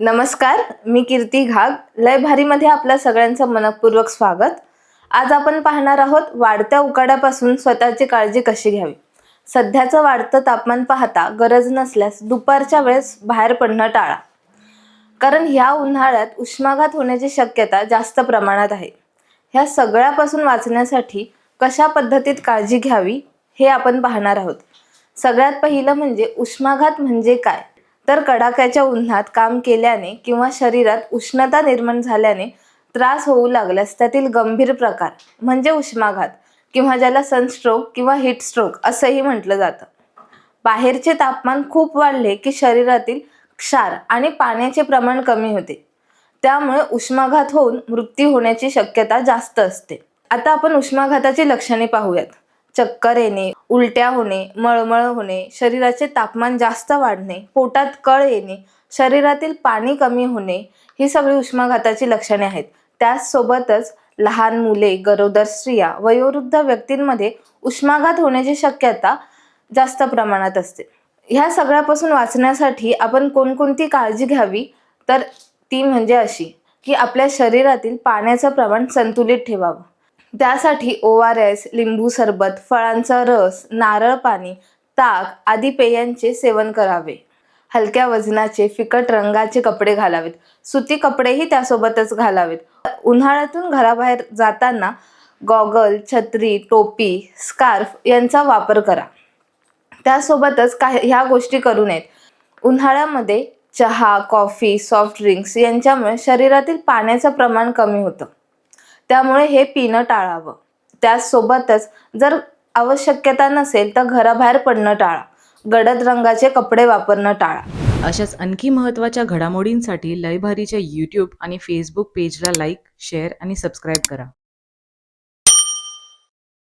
नमस्कार मी कीर्ती घाग. लय भारीमध्ये आपल्या सगळ्यांचं मनपूर्वक स्वागत. आज आपण पाहणार आहोत वाढत्या उकाड्यापासून स्वतःची काळजी कशी घ्यावी? सध्याचं वाढतं तापमान पाहता गरज नसल्यास दुपारच्या वेळेस बाहेर पडणं टाळा. कारण ह्या उन्हाळ्यात उष्माघात होण्याची शक्यता जास्त प्रमाणात आहे. ह्या सगळ्यापासून वाचण्यासाठी कशा पद्धतीत काळजी घ्यावी हे आपण पाहणार आहोत. सगळ्यात पहिलं म्हणजे उष्माघात म्हणजे काय? तर कडाक्याच्या उन्हात काम केल्याने किंवा शरीरात उष्णता निर्माण झाल्याने त्रास होऊ लागल्यास त्यातील गंभीर प्रकार म्हणजे उष्माघात किंवा ज्याला सनस्ट्रोक किंवा हिट स्ट्रोक असंही म्हटलं जातं. बाहेरचे तापमान खूप वाढले की शरीरातील क्षार आणि पाण्याचे प्रमाण कमी होते. त्यामुळे उष्माघात होऊन मृत्यू होण्याची शक्यता जास्त असते. आता आपण उष्माघाताची लक्षणे पाहूयात. चक्कर येणे उलट्या होणे मळमळ होणे शरीराचे तापमान जास्त वाढणे पोटात कळ येणे शरीरातील पाणी कमी होणे ही सगळी उष्माघाताची लक्षणे आहेत. त्याचसोबतच लहान मुले गरोदर स्त्रिया वयोवृद्ध व्यक्तींमध्ये उष्माघात होण्याची शक्यता जास्त प्रमाणात असते. ह्या सगळ्यापासून वाचण्यासाठी आपण कोणकोणती काळजी घ्यावी? तर ती म्हणजे अशी की आपल्या शरीरातील पाण्याचं प्रमाण संतुलित ठेवावं. त्यासाठी ओ आर एस लिंबू सरबत फळांचा रस नारळ पाणी ताक आदी पेयांचे सेवन करावे. हलक्या वजनाचे फिकट रंगाचे कपडे घालावेत. सुती कपडेही त्यासोबतच घालावेत. उन्हाळ्यातून घराबाहेर जाताना गॉगल छत्री टोपी स्कार्फ यांचा वापर करा. त्यासोबतच काही ह्या गोष्टी करू नयेत. उन्हाळ्यामध्ये चहा कॉफी सॉफ्ट ड्रिंक्स यांच्यामुळे शरीरातील पाण्याचं प्रमाण कमी होतं. त्यामुळे हे पिणं टाळावं. त्याचसोबतच जर आवश्यकता नसेल तर घराबाहेर पडणं टाळा. गडद रंगाचे कपडे वापरणं टाळा. अशाच आणखी महत्त्वाच्या घडामोडींसाठी लयभारीच्या यूट्यूब आणि फेसबुक पेजला लाईक शेअर आणि सबस्क्राईब करा.